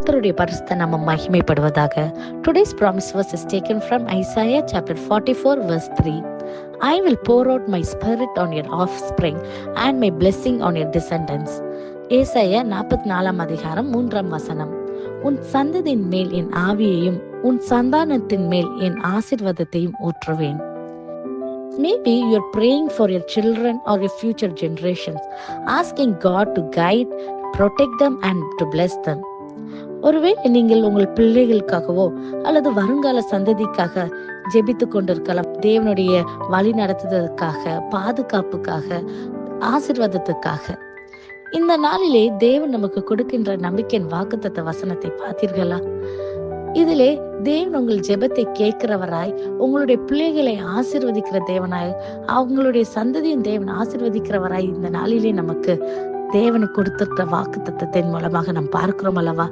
கர்த்தருடைய பரிசுத்த நம்ம மகிமைப்படுவதாக today's promise verse is taken from Isaiah chapter forty four verse three I will pour out my spirit on your offspring and my blessing on your descendants ஏசாய நாற்பத்தி நாலாம் அதிகாரம் மூன்றாம் வசனம் உன் சந்ததியின் மேல் என் ஆவியையும் உன் சந்தானத்தின் மேல் என் ஆசிர்வாதத்தையும் ஊற்றுவேன் Maybe you're praying for your children or your future generations, asking God to guide, protect them, and to bless them. ஒருவேளை நீங்கள் உங்கள் பிள்ளைகளுக்காகவோ அல்லது வருங்கால சந்ததிக்காக ஜெபித்து கொண்டிருக்கலாம். தேவனுடைய வழி நடத்துவதற்காக பாதுகாப்புக்காக ஆசிர்வாதத்துக்காக. இந்த நாளிலே தேவன் நமக்கு கொடுக்கின்ற நம்பிக்கையின் வாக்குத்தத்த வசனத்தை பார்த்தீர்களா? இதிலே தேவன் உங்கள் ஜெபத்தை கேட்கிறவராய் உங்களுடைய பிள்ளைகளை ஆசிர்வதிக்கிற தேவனாய் அவங்களுடைய சந்ததியின் தேவன் ஆசிர்வதிக்கிறவராய் இந்த நாளிலே நமக்கு தேவன் கொடுத்திருக்கிற வாக்கு தத்தத்தின் மூலமாக நாம் பார்க்கிறோம் அல்லவா?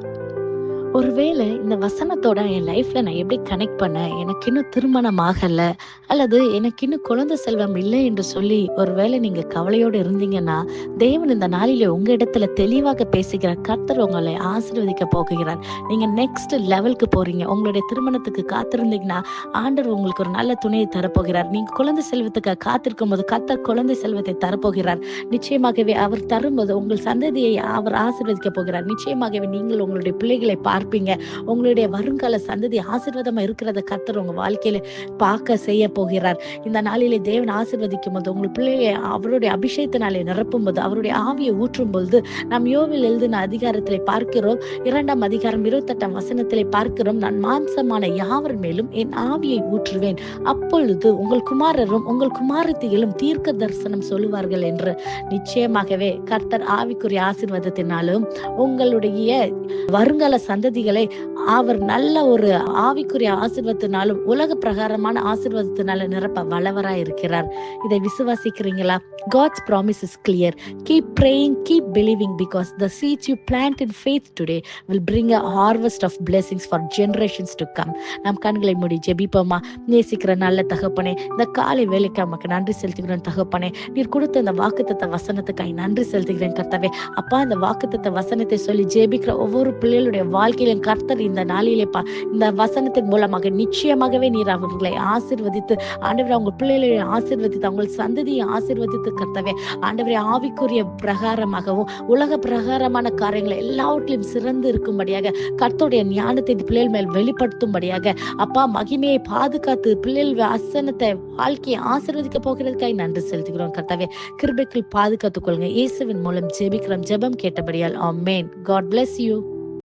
ஒருவேளை இந்த வசனத்தோட என் லைஃப்ல நான் எப்படி கனெக்ட் பண்ண எனக்கு இன்னும் திருமணம் ஆகல. அல்லது எனக்கு இன்னும் குழந்தை செல்வம் இல்லை என்று சொல்லி ஒருவேளை நீங்க கவலையோடு இருந்தீங்கன்னா தேவன் இந்த நாளில உங்க இடத்துல தெளிவாக பேசுகிறார். கர்த்தர் உங்களை ஆசீர்வதிக்க போகிறார். நீங்க நெக்ஸ்ட் லெவலுக்கு போறீங்க. உங்களுடைய திருமணத்துக்கு காத்திருந்தீங்கன்னா ஆண்டவர் உங்களுக்கு ஒரு நல்ல துணையை தரப்போகிறார். நீங்க குழந்தை செல்வத்துக்கு காத்திருக்கும் போது கர்த்தர் குழந்தை செல்வத்தை தரப்போகிறார். நிச்சயமாகவே அவர் தரும்போது உங்கள் சந்ததியை அவர் ஆசீர்வதிக்க போகிறார். நிச்சயமாகவே நீங்கள் உங்களுடைய பிள்ளைகளை பார்ப்பீங்க. உங்களுடைய வருங்கால சந்ததி ஆசீர்வாதமா இருக்கிறத கர்த்தர் உங்க வாழ்க்கையில பார்க்க செய்ய போகிறார். இந்த நாளிலே தேவன் ஆசிர்வதிக்கும் போது உங்கள் பிள்ளையை அவருடைய அபிஷேகத்தினாலே நிரப்பும் போது அவருடைய ஆவியை ஊற்றும் பொழுது நாம் யோவில் எழுதின அதிகாரத்தில் பார்க்கிறோம். இரண்டாம் அதிகாரம் இருபத்தெட்டாம் வசனத்திலே பார்க்கிறோம். நான் மாம்சமான யாவர் மேலும் என் ஆவியை ஊற்றுவேன். அப்பொழுது உங்கள் குமாரரும் உங்கள் குமாரத்திகளும் தீர்க்க தரிசனம் சொல்லுவார்கள் என்று. நிச்சயமாகவே கர்த்தர் ஆவிக்குரிய ஆசிர்வாதத்தினாலும் உங்களுடைய வருங்கால சந்ததிகளை அவர் நல்ல ஒரு ஆவிக்குரிய ஆசிர்வத்தினாலும் உலக பிரகாரமான ஆசிர்வாதத்தினால நிரப்ப வல்லவரா இருக்கிறார். இதை விசுவாசிக்கிறீங்களா? God's promise is clear keep praying keep believing because the seeds you plant in faith today will bring a harvest of blessings for generations to come நம் கண்களை மூடி ஜெபிப்போமா? நேசிக்கிற நல்ல தகப்பனே இந்த காலை வேலைக்கு நமக்கு நன்றி செலுத்துகிறேன் தகப்பனே. நீர் கொடுத்த இந்த வாக்குத்தத்த வசனத்துக்காய் நன்றி செலுத்துகிறேன் கர்த்தாவே. அப்பா இந்த வாக்குத்தத்த வசனத்தை சொல்லி ஜெபிக்கிற ஒவ்வொரு பிள்ளைகளுடைய வாழ்க்கை வாழ்க்கையிலும் கர்த்தர் இந்த நாளிலே பா இந்த வசனத்தின் மூலமாக நிச்சயமாகவே நீர் அவர்களை ஆசிர்வதித்து ஆண்டவரை அவங்க பிள்ளைகளை ஆசிர்வதித்து அவங்க சந்ததியை ஆசிர்வதித்து கர்த்தவே ஆண்டவரை ஆவிக்குரிய பிரகாரமாகவும் உலக பிரகாரமான காரியங்களை எல்லாவற்றிலும் சிறந்து இருக்கும்படியாக கர்த்தருடைய ஞானத்தை இந்த பிள்ளைகள் மேல் வெளிப்படுத்தும்படியாக அப்பா மகிமையை பாதுகாத்து பிள்ளைகள் வசனத்தை வாழ்க்கையை ஆசீர்வதிக்க போகிறதுக்காக நன்றி செலுத்துகிறோம் கர்த்தாவே. கிருபைக்குள் பாதுகாத்துக் கொள்ளுங்க. இயேசுவின் மூலம் ஜெபிக்கிறோம். ஜெபம் கேட்டபடியால் ஆமென். God bless you